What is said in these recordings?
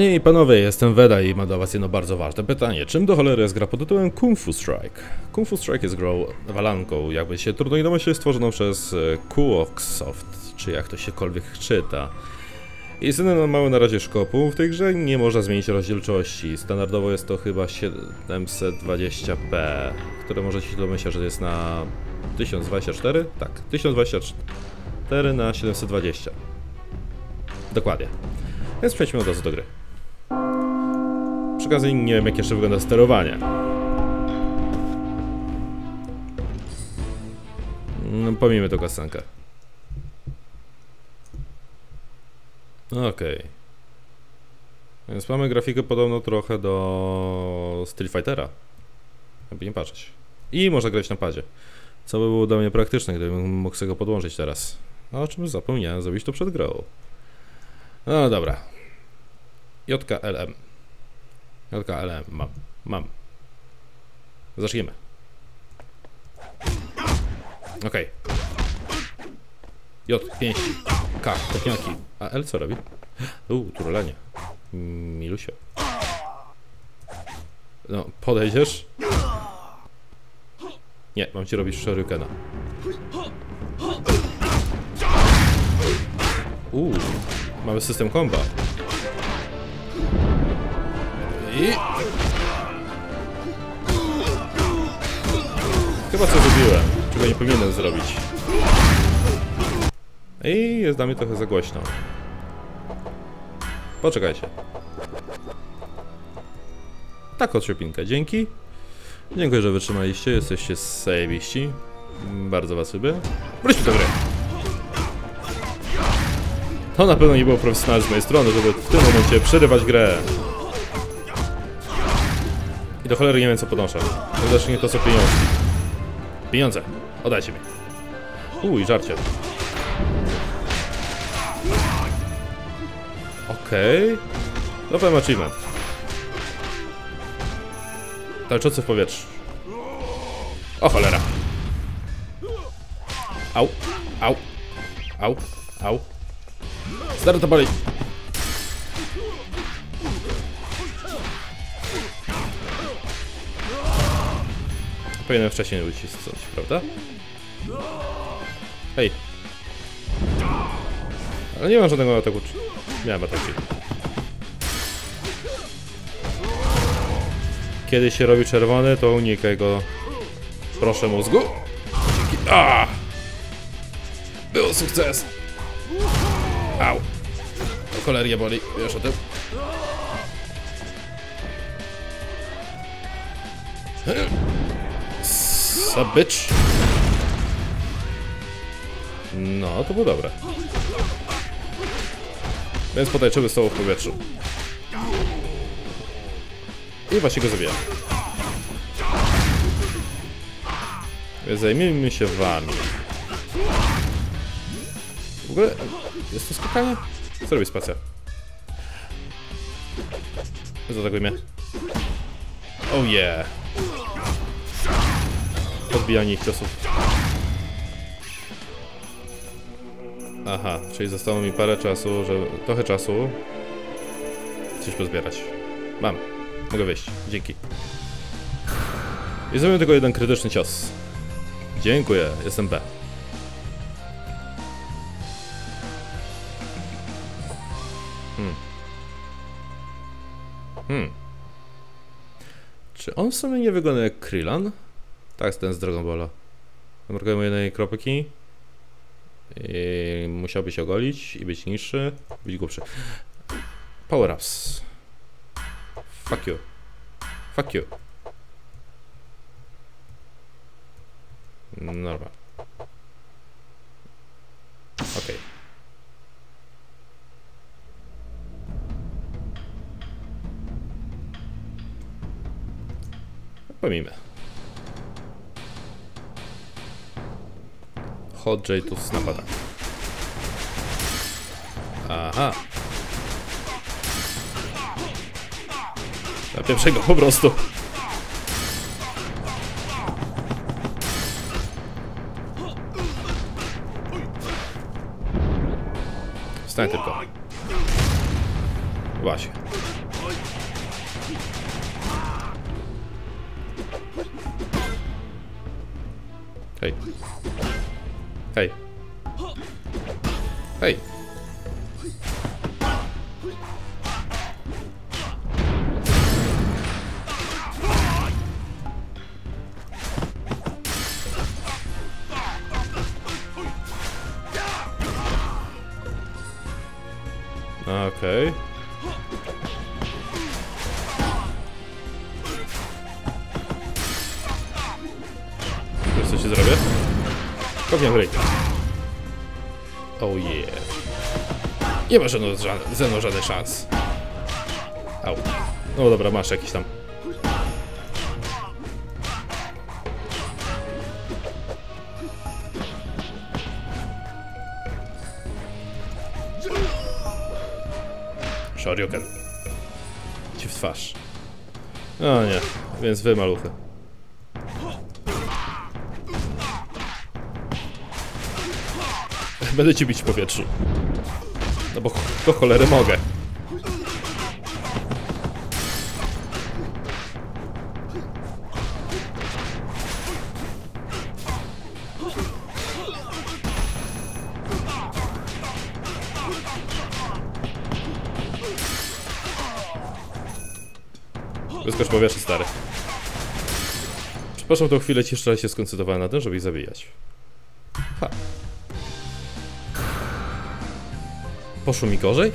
Panie i panowie, jestem Weda i mam do was jedno bardzo ważne pytanie. Czym do cholery jest gra pod tytułem Kung Fu Strike? Kung Fu Strike jest grą walanką, jakby się trudno nie domyślić, stworzoną przez e, Kuoksoft, czy jak to siekolwiek czyta. Jest jeden mały na razie szkopu, w tej grze nie można zmienić rozdzielczości. Standardowo jest to chyba 720p, które możecie się domyślać, że jest na 1024? Tak, 1024 na 720. Dokładnie. Więc przejdźmy od razu do gry. Okazji nie wiem jak jeszcze wygląda sterowanie. No, pomijmy tą kasenkę. Okej. Więc mamy grafikę podobną trochę do Street Fightera. Jakby nie patrzeć. I można grać na padzie. Co by było dla mnie praktyczne, gdybym mógł sobie go podłączyć teraz. A o czym zapomniałem zrobić to przed grą. No dobra. JKLM. JKLM. Mam. Mam. Zaczniemy. Okej. J. Pięści. K. Kopniaki. A L co robi? Uuu, turlenie. Milusio. No, podejdziesz? Nie, mam ci robić shurikena. Uuu, mamy system komba. I... Chyba co zrobiłem, czego nie powinienem zrobić. I jest dla mnie trochę za głośno. Poczekajcie. Tak odciopinkę, dzięki. Dziękuję, że wytrzymaliście, jesteście zajebiści. Bardzo was lubię. Wróćmy do gry. To na pewno nie było profesjonalne z mojej strony, żeby w tym momencie przerywać grę. Do cholery nie wiem co podnoszę. Widocznie to są pieniądze. Pieniądze. Oddajcie mi. Uj, żarcie. Okej. Okay. Nowy achievement. Tańczący w powietrzu. O cholera. Au. Au. Au. Au. Stary to boli. Powinienem wcześniej ucisnąć, prawda? Hej. Ale nie mam żadnego ataku. Miałem ataki. Kiedy się robi czerwony, to unikaj go. Proszę mózgu. Dzięki. A! Był sukces. Au. To choleria boli, wiesz o tym? Sabycz. No, to było dobre. Więc potańczymy z tobą w powietrzu. I właśnie go zabijam. Więc zajmijmy się wami. W ogóle... Jest to skakanie? Co robi spacja? Zaatakuj mnie. Oh yeah. Podbijanie ich ciosów. Aha, czyli zostało mi parę czasu, że trochę czasu coś pozbierać. Mam. Mogę wyjść. Dzięki. I zrobię tylko jeden krytyczny cios. Dziękuję, jestem B. Hmm. Hmm. Czy on w sumie nie wygląda jak Kryllan? Tak, ten z Dragon Balla. Brakuje mu jednej kropki. I musiałby się ogolić i być niższy, być głupszy. Power ups. Fuck you. Fuck you. Normal. Okej. Okay. Pomijmy. Hot J tu napada. Aha. Na pierwszego po prostu. Wstań tylko. Właśnie. Hej. Hej. Hej. Okej. Wiesz co ci zrobię? W ryj. Oh yeah. Nie ma żadnych, ze mną żadnych szans. Au. No dobra, masz jakiś tam. Shoryuken. Ci w twarz. O nie, więc wy maluchy. Będę ci bić w powietrzu. No bo do cholery mogę. Wyskocz powietrze, stary. Przepraszam, tą chwilę ci jeszcze się skoncentrowałem na tym, żeby ich zabijać. Ha. Poszło mi gorzej?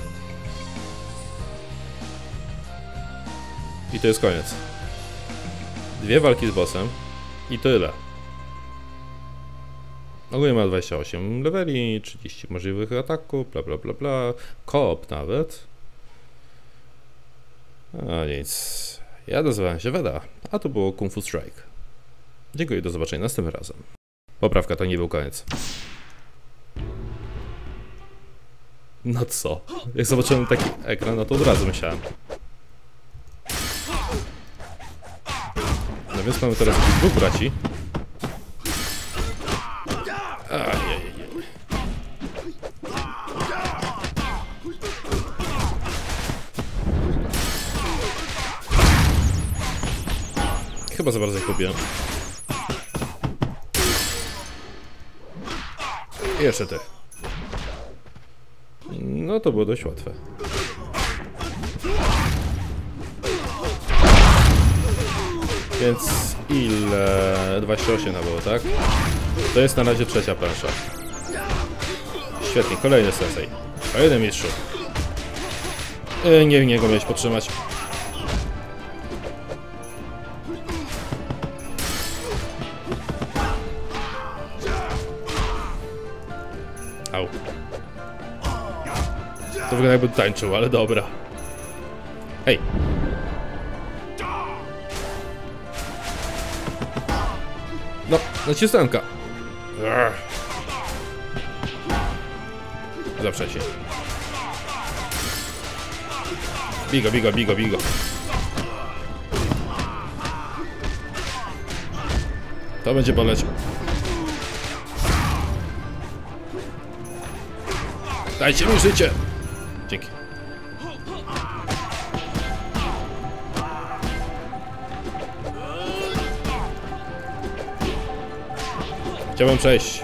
I to jest koniec. Dwie walki z bossem i tyle. Ogólnie ma 28 leveli, 30 możliwych ataków, bla bla bla bla. Koop nawet. A nic. Ja nazywałem się Weda, a to było Kung Fu Strike. Dziękuję i do zobaczenia następnym razem. Poprawka, to nie był koniec. No co? Jak zobaczyłem taki ekran, no to od razu myślałem. No więc mamy teraz dwóch braci. Chyba za bardzo lubię. I Jeszcze ty. No to było dość łatwe. Więc ile? 28 na było, tak? To jest na razie trzecia plansza. Świetnie, kolejny sensei. Kolejny mistrzu. E, nie, nie go miałeś podtrzymać. Au. To wygląda jakby tańczył, ale dobra. Hej. No, nacistanka. Arr. Zawsze się. Bigo, bigo, bigo, bigo. To będzie boleć. Dajcie mi życie! Dzięki. Chciałbym przejść.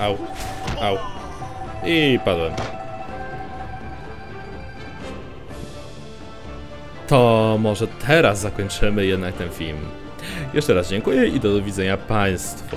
Au. Au. I padłem. To może teraz zakończymy jednak ten film. Jeszcze raz dziękuję i do widzenia Państwu.